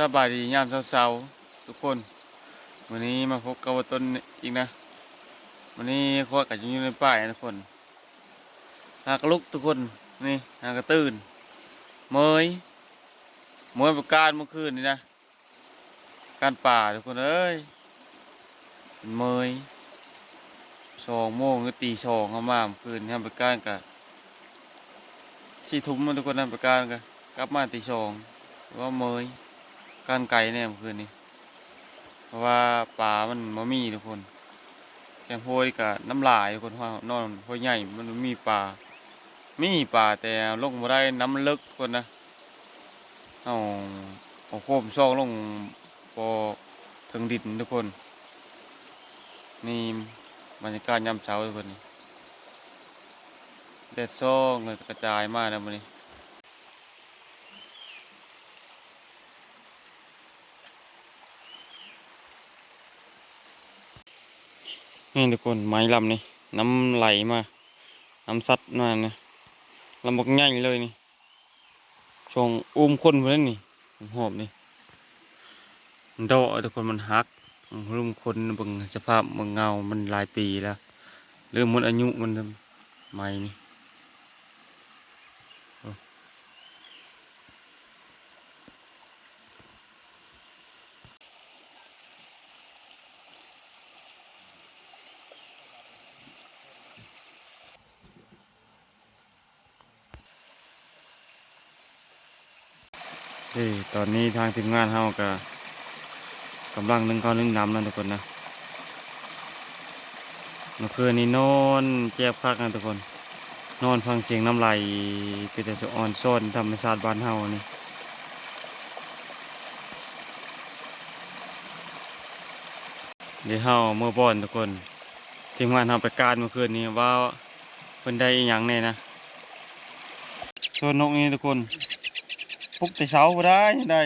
สบายดียามเช้าๆทุกคน วันนี้มาพบกับต้นอีกนะ วันนี้โคตรกับอยู่ในป่ายทุกคนหากลุกทุกคนนี่หากตื่นเมยเมยประการเมื่อคืนนี่นะ การป่าทุกคนเอ้ยเมยสองโมงหรือตีสองเข้ามาเมื่อคืนทำประการกับสี่ทุ่มาทุกคนทำประการกับกลับมาตีสองว่าเมย การไก่เนี่ยเมื่อคืนนี้ เพราะว่าปลามันมามีทุกคน แกงโพยกับน้ำลายทุกคนเพรานอนโพยใหญ่มันบ่มีปลามีปลาแต่ลงมาได้น้ำลึกทุกคนนะเอาเอาโคมซองลงพอถึงดินทุกคน นี่บรรยากาศยามเช้าทุกคนแดดซ่องกระจายมากนะมันนี้ นี่ทุกคนไม้ลำนี่น้ำไหลมา น้ำซัดมาเนี่ยลำบกง่ายเลยนี่ช่วงอุ้มคนไปแล้วนี่หอบนี่มันโดะทุกคนมันหักรุมคนบางสภาพเบิ่งเงา มันหลายปีแล้วเริ่มหมดอายุมันไม้นี่ นี่ตอนนี้ทางทีมงานเฮาก็กำลังนึ่งข้าวนึ่งน้ำนั่นทุกคนนะเมื่อคืนนี้นอนเจ็บคักนะทุกคน นอนฟังเสียงน้ำไหลเป็นแต่สะออนซ่อนธรรมชาติบ้านเฮานี่เดี๋ยวเฮาเมื่อบ่อนทุกคนทีมงานเฮาไปการเมื่อคืนนี้ว่าเพิ่นได้อหยังแน่นะส่วนนกนี่ทุกคน ปลุกแต่เช้าก็ได้ได้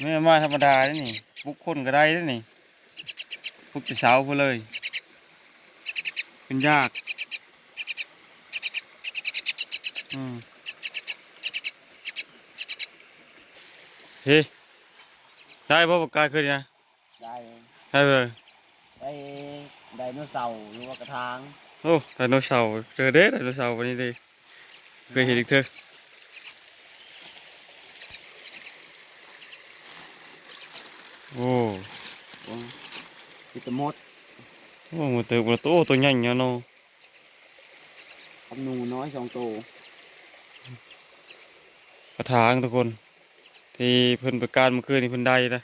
ไม่มาธรรมดาเด้นี่ปลุกคนก็ได้เด้นี่ปลุกแต่เช้าไปเลยเป็นยากอืมเฮ้ได้บ่ปากกาขึ้นนะได้ได้เลยได้ไดโนเสาร์หรือว่ากระทางโอ้ไดโนเสาร์เจอเด้ไดโนเสาร์วันนี้เลยเคยเห็นอีกเถอะ โอ้พิตมดโอ้มันเติบมันโตตัวใหญ่เนาะคำนูน้อยสองตัวกระถางทุกคน ที่เพิ่นประกาศเมื่อคืนนี้เพิ่นได้นะ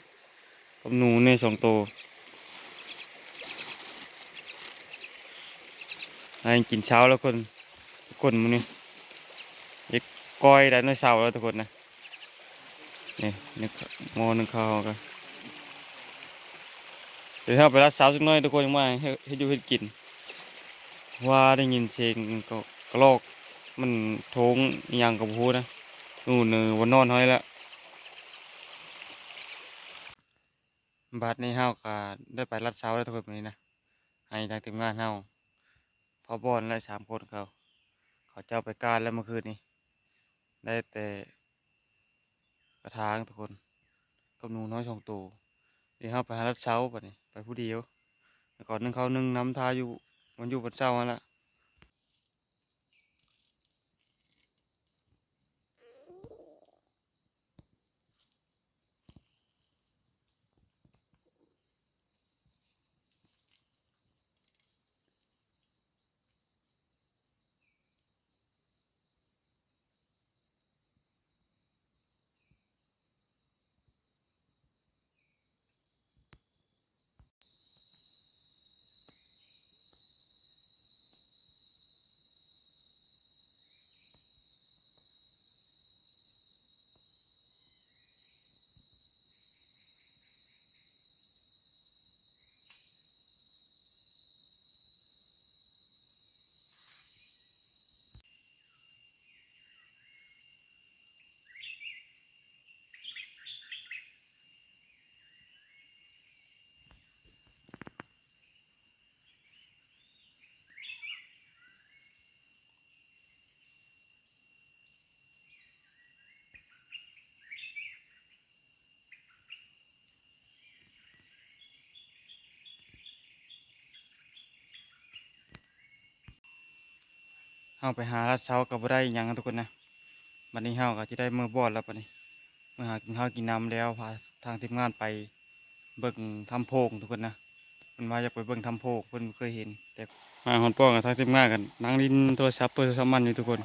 กับหนูเนี่ยสองตัวให้กินเช้าแล้วคนทุกคนมันนี่เอ็กก้อยไดโนเสาร์แล้วทุกคนนะนี่นี่หมอหนึ่งข้าวกัน เดี๋ยวถ้าไปรัดสาวสักหน่อยทุกคนยังมาให้ให้ดูให้กิน ว่าได้ยินเสียงก็กระลอก มันโถงอย่างกับพูนะนู่นนวันนอนเฮ้ยละบัดนี้เฮาก็ได้ไปรัดเสาแล้วทุกคนนี้นะให้ทางทีมงานเฮาพอบอลและสามคนเขาเขาเจ้าไปการแล้วเมื่อคืนนี้ ได้แต่กระถางทุกคนกับหนูน้อยสองตัวเดี๋ยวเฮาไปรัดเสาบัดนี้ ไปผู้เดียวแล้วก่อนนึงเขานึ่งน้ำทาอยู่มันอยู่บนเสานั่นละาไปหาลัดเช้าก็บ่ได้หยังนะทุกคนนะบัดนี้เฮาก็สิได้มื้อบอดแล้วบัดนี้เมื่อหากินข้าวกินน้ำแล้วพาทางทีมงานไปเบิ่งทำโพกทุกคนนะเพิ่นว่าอยากไปเบิ่งทำโพกเพิ่นเคยเห็น แต่มาฮอนป้องกับทางทีมงานกันนั่งลิ้นโทรศัพท์เปิดโทรศัพท์มันอยู่ทุกคน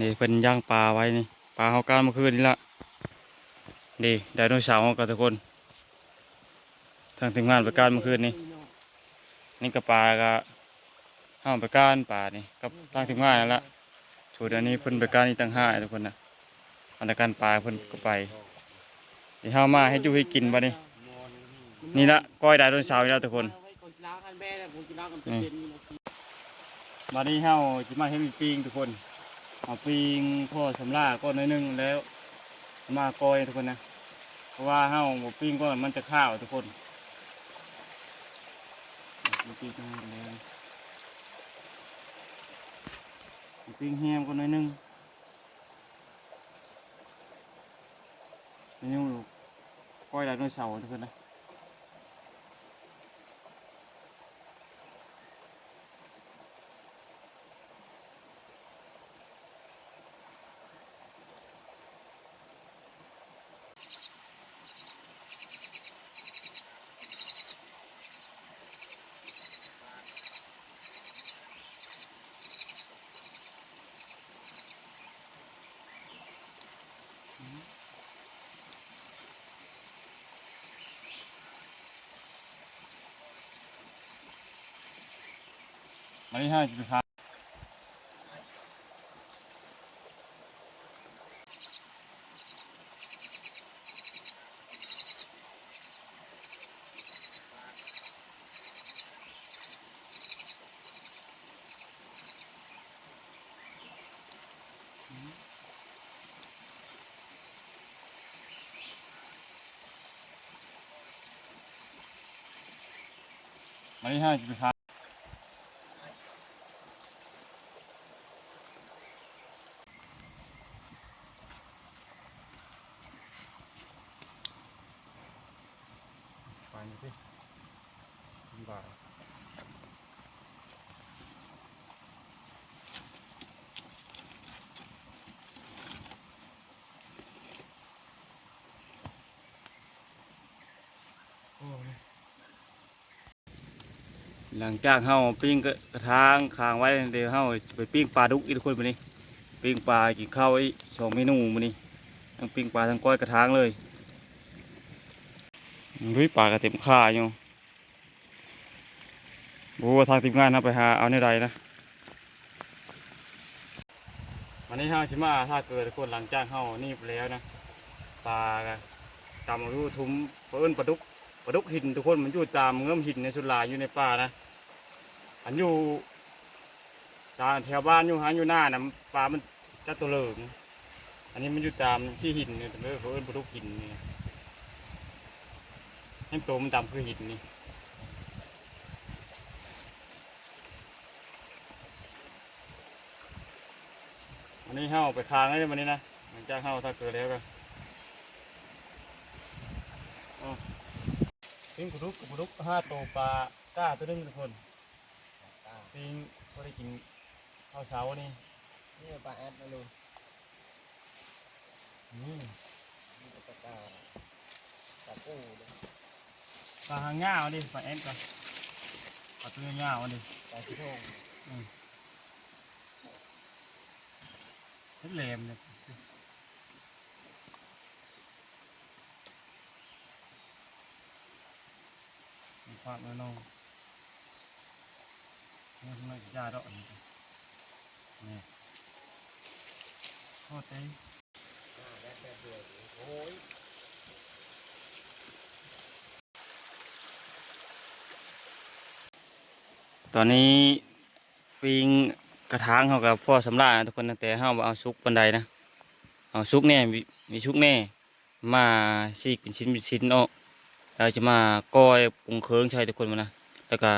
นี่เพิ่นย่างปลาไว้นี่ปลาเฮาก้านเมื่อคืนนี่ละนี่ไดโนเสาร์เฮากับทุกคน ทางทีมงานไปก้านเมื่อคืนนี่นี่ก็ปลาก็ ฮาไปก้านปลานี่กับทางทีมงานนั่นละส่วนอันนี้เพิ่นไปก้านนี่ต่างห้าทุกคนนะอันนั้นการปลาเพิ่นก็ไปนี่เฮามาให้อยู่ให้กินบัดนี้นี่ละก้อยไดโนเสาร์นี่ละทุกคนมานี้เฮาจิมาเฮ็ดมีปิงทุกคนเอาปิงพ่อสำลาก้อนน้อยนึงแล้ว มาก้อยทุกคนนะเพราะว่าเฮาบ่ปิ้งก้อนมันจะข้าวทุกคนมีปิ้งกันแล้วมี ปิ้งแฮมก็น้อยนึงนี่ก้อยไดโนเสาร์ทุกคนนะ มาที่ห้าจะไปพามาที่ห้าจะไปพา หลังจากเฮาปิ้งกระทางคางไว้เดี๋ยวเฮาไปปิ้งปลาดุกอีกทุกคนมื้อนี้ ปิ้งปลากินข้าวอีกสองเมนูมื้อนี้ทั้งปิ้งปลาทั้งก้อยกระทางเลยลุยปลากระเต็มข่าอยู่โอ้ทางทีมงานนะไปหาเอาในใดนะวันนี้ห้าชิมาถ้าเกิดคนหลังจากเฮานี่ไปแล้วนะปลากะตามรูทุ้มเพิ่นปลาดุก ปลาดุกหินทุกคนมันอยู่ตามเงื่อมหินในสุลายอยู่ในป่านะ อันอยู่ตามแถวบ้านอยู่หาอยู่หน้านะปลามันจะตัวเลืองอันนี้มันอยู่ตามที่หินเนี่ยเพิ่นปลาดุกหินเนี่ยให้ตัวมันดำคือหินนี่ันนี้เห่าไปค้างเลยวันนี้นะหลังจากเห่าถ้าเกิดแล้วก็อ้าว ปิ้งกุดุกกุดุกห้าตัวปลาก้าตัวหนึงทุกคนปิ้งก็ได้กินข้าวเช้านี่นี่ปลาแอดนะลุงอืมนี่ปลากาปลาปูเลยปลาหางง่าวดิปลาแอนก่อนปลาตัวง่าวดิปลาชิโร่เล็ดแหลมเนี่ย มีความแน่นอนนี่ทำไมยาดอกนี่นี่โคตอเต้ตอนนี้ปิงกระถางเขากับพ่อสำราญนะทุกคนแต่เขาบ่เอาซุกบันไดนะเอาซุกแน่มีมีซุกแน่มาซีกเป็นชิ้นเป็นชิ้นเนาะ เราจะมาก้อยปรุงเครื่องใช้ทุกคนมานะแล้วก็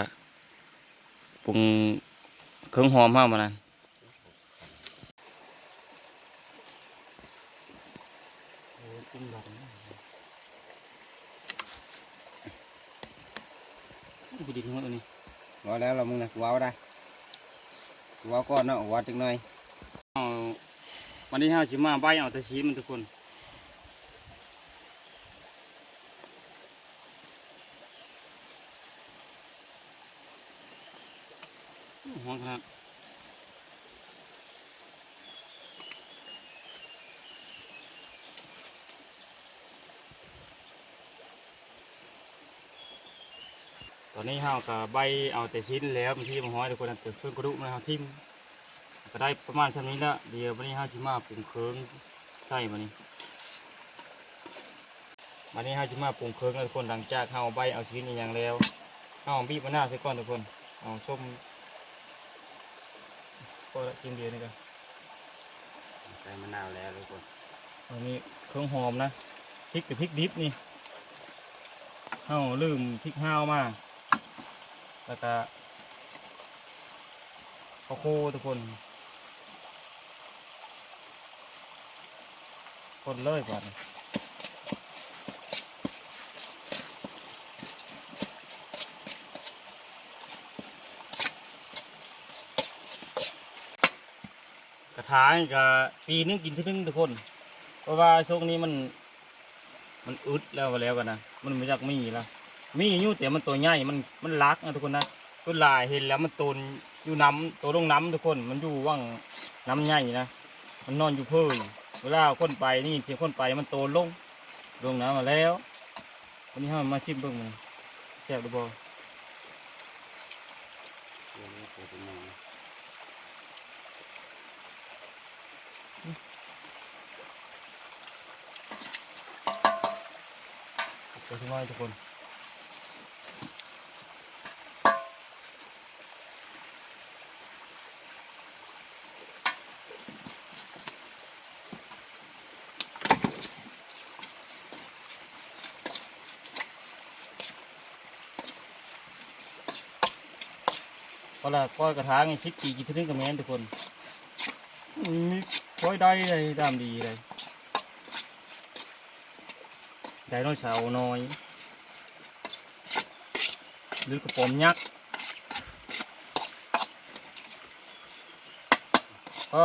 ปรุงเครื่องหอมห้ามานะโอ้ยปิ้งหลังไปดินหัวตัวนี้รอแล้วเรามึงนะว้าวได้ว่าก่อนเนาะว่าจังหน่อยเอาวันนี้ห้าชิมาใบเอาแต่ชีมันทุกคน หอมขนาดตอนนี้ห้ากับใบเอาแต่ชิ้นแล้วบางทีบางห้อยทุกคนนะแต่เฟื่องกระดูกมันเอาทิ่มก็ได้ประมาณเท่านี้ละเดี๋ยววันนี้ห้าชิมาปรุงเครื่องใส่มานี่วันนี้ห้าชิมาปรุงเครื่องทุกคนหลังจากเอาใบเอาชิ้นอหย่างแล้วเอาบีบมะนาวใส่ก่อนทุกคนเอาส้ม ก็กินเดียวนี่กันใส่มะนาวแล้วทุกคนอันนี้เครื่องหอมนะพริกกับพริกดิบนี่เอาลืมพริกห้าวมาแล้วก็ข้าวโพดทุกคน คนเลยก่อน กระถางนี่ก็ปีนึงกินทีนึงทุกคน เพราะว่าช่วงนี้มัน มันอึดแล้วว่าแล้วกันนะมันไม่อยากมีแล้วมีอยู่แต่มันตัวใหญ่มันมันรักนะทุกคนนะตัวลายเห็นแล้วมันตนอยู่น้ำตัวลงน้ำทุกคน มันอยู่ว่างน้ำใหญ่นะมันนอนอยู่เพื่อเวลาคนไปนี่เที่คนไปมันโตลงลงน้ำมาแล้ววันนี้ให้มันมาชิมเบิ่งมันแซ่บหรือเปล่า เดี๋ยวนี้ตัวเป็นหนึ่ง เดี๋ยวชิมให้ทุกคนก็ละก้อยกระถางนี่ชิคกี้กินถึงกับแม่นทุกคนมีก้อยได้เลยดามดีเลย ไดโนเสาร์น้อย หรือกระป๋อมยักษ์ก็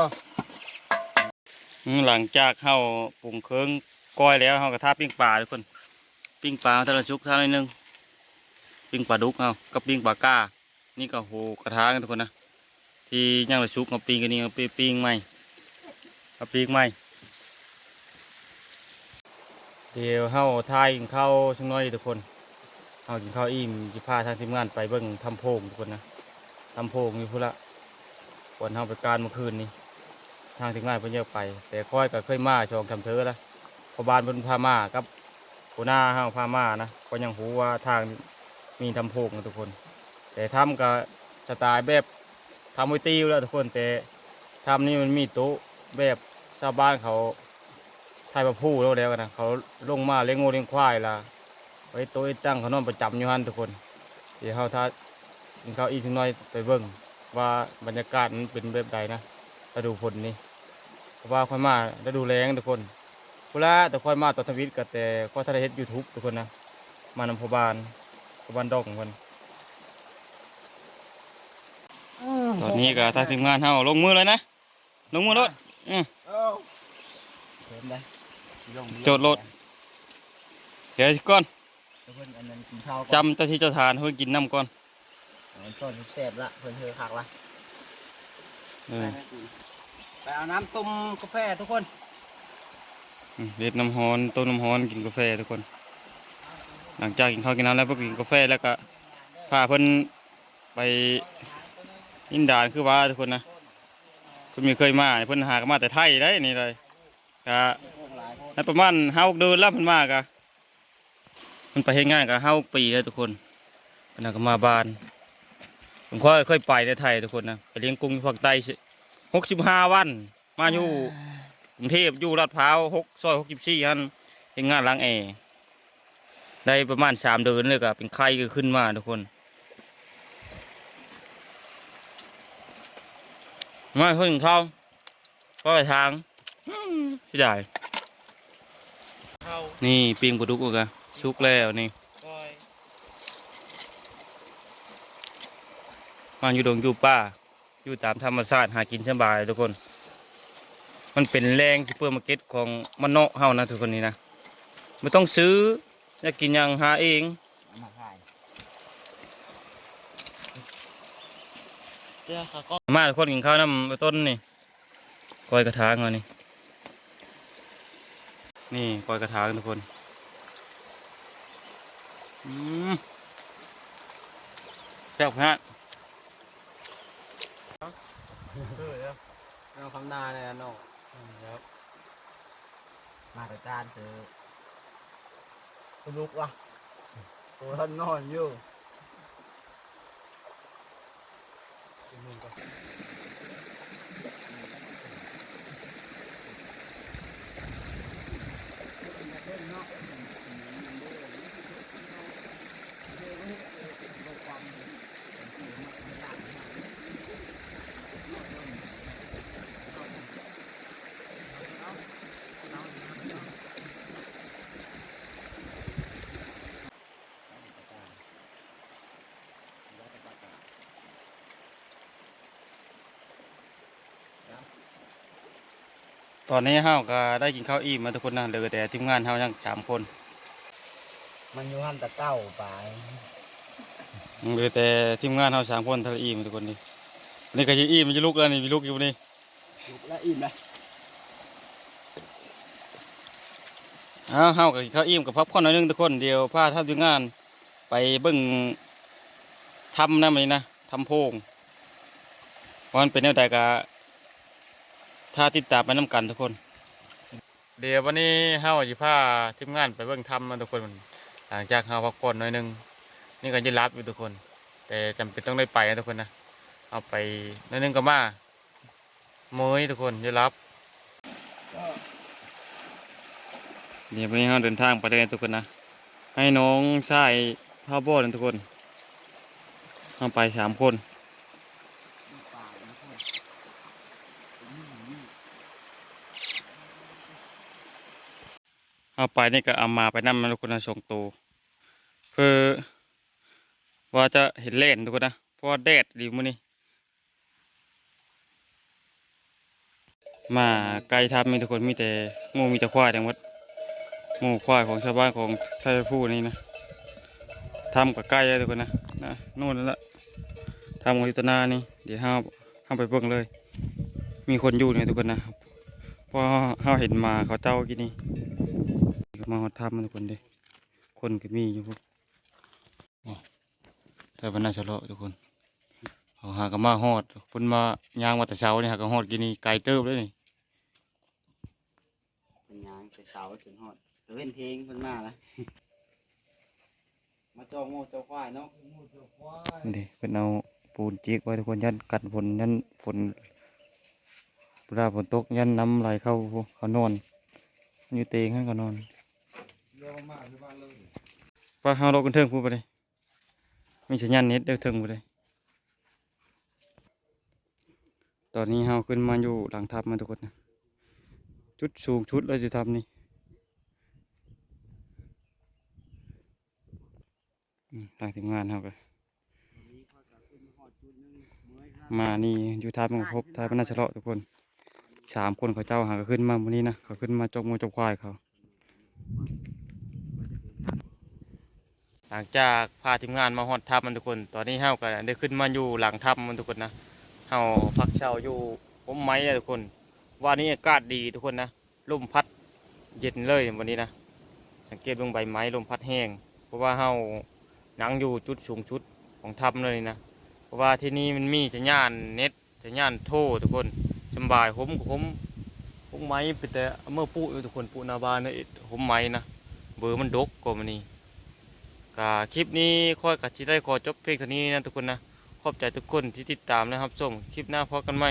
หลังจากเข้าปรุงเครื่องก้อยแล้วเขากระทาปิ้งปลาทุกคน ปิ้งปลาทะละชุกท่านนึงปิ้งปลาดุกเอากับปิ้งปลาก้า นี่ก็โหกระทะกันทุกคนนะ ที่ย่างละชุกเอาปิ้งกันนี่เอาไปปิ้งใหม่เอาปิ้งใหม่ เดี๋ยวเฮาทายกินข้าวสักหน้อยทุกคนเฮากินข้าวอิ่มจะพาทางทีมงานไปเบิ่งทำโพงทุกคนนะทำโพงนี่พุ่นละวันเฮาไปการเมื่อคืนนี้ทางทีมงานเพิ่นเยอะไป แต่ค่อยก็เคยมาชองทำเธอละพอบานเพิ่นพามากับหัวหน้าเฮาพามานะก็ยังหูว่าทางมีทำโพงนะทุกคน แต่ทำก็สไตล์แบบทำไว้ตีอยู่แล้วทุกคนแต่ทำนี่มันมีโต๊ะแบบชาวบ้านเขา ไทยมาพูดแล้วแล้วกันนะเขาลงมาเลี้ยงงูเลี้ยงควายละไว้โตัวตั้งเขานอนประจำอยู่ฮันทุกคน เดี๋ยวเขาถ้ากินข้าวอีกน้อยไปเบิ่งว่าบรรยากาศมันเป็นแบบใดนะฤดูฝนนี่เพราะว่าค่อยมาฤดูแล้งทุกคนเวลาแต่ค่อยมาต่อทวิตกับแต่ก็ทะเลเฮ็ดยูทูบทุกคนนะมานำพบานพบานดอกของคนตอนนี้ก็ทางทีมงานเฮาลงมือเลยนะลงมือรถอือเอ้าเพิ่มได้ลง โจทย์โลดเดี๋ยวก่อนเพิ่นอันนั้นกินข้าวก่อนจำเจ้าที่เจ้าทานเพื่อกินน้ำก่อนอันนั้นต้นแซ่บละเพิ่นเฮคักละเออไปเอาน้ำต้มกาแฟทุกคนอืมเด็ดน้ำฮ้อนต้มน้ำฮ้อนกินกาแฟทุกคน หลังจากกินข้าวกินน้ำแล้วก็กินกาแฟแล้วก็พาเพิ่นไปอินดานคือว่าทุกคนนะเพิ่นมีเคยมาเพิ่นหากนมาแต่ไทยได้นี่เลยก็ พวกหลายคนให้ประมาณห้าเดือนแล้วเพิ่นมากะเพิ่นไปเฮ็ดงานกับห้าปีแล้วทุกคนเพิ่นก็มาบานผมค่อยค่อยไปในไทยทุกคนนะไปเลี้ยงกุ้งที่ภาคใต้หกสิบห้าวัน มาอยู่กรุงเทพอยู่ลาดพร้าวหกซอยหกสิบสี่ฮันเฮ็ดงานล้างแอร์ได้ประมาณสามเดือนเลยก็เป็นไข้ก็ขึ้นมาทุกคนมาเพิ่งเข้าก็ไปทางอืมพี่ได้เข้า นี่ปิ้งปลาดุกอะชุกแล้วนี่ก้อยมาอยู่ดงอยู่ป่าอยู่อยู่ตามธรรมชาติหากินสบายทุกคน มันเป็นแรงซูเปอร์มาร์เก็ตของมันเนาะเฮานะทุกคนนี่นะไม่ต้องซื้ออยากกินหยังหาเองมาขายเจ้าค่ะก็มาทุกคนกินข้าวน้ำต้นนี่กอยกระถางเอานี่ นี่กอยกระถางทุกคนอืมแซ่บฮะเราคำนาเลยนะน้องมาแต่การซื้อสนุกว่ะตัวท่านนอนอยู่ ตอนนี้เฮาก็ได้กินข้าวอิ่มมาทุกคนนะเหลือแต่ทีมงานเฮายังสามคน มันอยู่หันตะเก้าไปเหลือแต่ทีมงานเฮาสามคนเท่าอิ่มทุกคนนี่นี่ก็จะอิ่มมันจะลุกแล้วนี่มีลุกอยู่นี่ลุกแล้วอิ่มเลยอ้าวเฮาก็กินข้าวอิ่มกับพับข้อนหน่อยหนึงทุกคนเดียวพาท่านทีมงาน ไปเบิ่งทำนะมันนี่นะทำโพงว่ามันเป็นแนวใดก็ ถ้าติดตามไปน้กันทุกคน เดี๋ยววันนี้เฮาสิพาทีมงานไปเบิ่งทำนะทุกคนหลังจากเฮาพักผ่อนหน่อยหนึง นี่ก็จะรับอยู่ทุกคน แต่จำเป็นต้องได้ไปนะทุกคนนะเอาไปหน่อยหนึงก็มาเมยทุกคนจะรับเดี๋ยววันนี้เราเดินทางไปเลยทุกคนนะให้น้องชายพ่อโบนะทุกคนเราไปสามคน เอาไปนี่ก็เอามาไปนั่มาทุกคนนะส่งตัวเพื่อว่าจะเห็นเล่นทุกคนนะเพราะแดดดีมื้อนี้มาไกลทับมีทุกคนมีแต่งูมีแต่ควายทั้งหมดหมู่ควายของชาวบ้านของไทยผู้นี่นะทำกับใกล้เลยทุกคนนะนะนู่นนั่นละทำกับยุตนานี่เดี๋ยวห้าห้าไปเบิ่งเลย มีคนอยู่เนี่ยทุกคนนะเพราะห้าเห็นมาเขาเจ้ากินนี่ มาหอดทำมันทุกคนเด้คนก็มีอยู่พวกอ๋อแต่วันน่าจะเลาะทุกคนเขาหากันมาหอดเพิ่นมายางมาแต่เช้านี่หากันหอดกินนี่ไกลเติบเลยนี่เป็นยางไปเสาจนหอดตะเว้นเพลงเพิ่นมาละมาจองโง่เจ้าควายเนาะนี่ดิเป็นเอาปูนจิกไว้ทุกคนยันกันฝนยันฝนเวลาฝนตกยันน้ำไหลเข้าเขานอนอยู่เตียงให้เขานอน เยอะมากที่บ้านเลยป้าเฮาเรากันเทิงพูดไปเลยมีสัญญาณเน็ตเด้อเทิงไปเลยตอนนี้เฮาขึ้นมาอยู่หลังทับมาทุกคนนะจุดสูงชุดเลยจะทำนี่อืมทางทีมงานเฮาก็มานี่อยู่ท้ายมันพบท้ายมันน่าจะเลาะทุกคนสามคนเขาเจ้าหาก็ขึ้นมาวันนี้นะเขาขึ้นมาจกมือจกควายเขา หลังจากพาทีมงานมาฮอดทับมันทุกคน ตอนนี้เฮาก็ได้ขึ้นมาอยู่หลังทับมันทุกคนนะเฮาพักเช่าอยู่ผมไม้อะทุกคน วันนี้อากาศดีทุกคนนะลมพัดเย็นเลยวันนี้นะสังเกตเบงใบไม้ลมพัดแห้ง เพราะว่าเฮานั่งอยู่จุดสูงชุดของทับเลยนะ เพราะว่าที่นี่มันมีสัญญาณเน็ตสัญญาณโทรทุกคนสำบายผมผมผมไม้เป็นแต่เมื่อปู่ทุกคนปูนาบานเนี่ยผมไม้นะเบอร์มันดกกว่ามันนี่ กะคลิปนี้ค่อยกัดชิได้ขอจบเพียงเท่านี้นะทุกคนนะขอบใจทุกคนที่ติดตามนะครับส่งคลิปหน้าพอกันไหม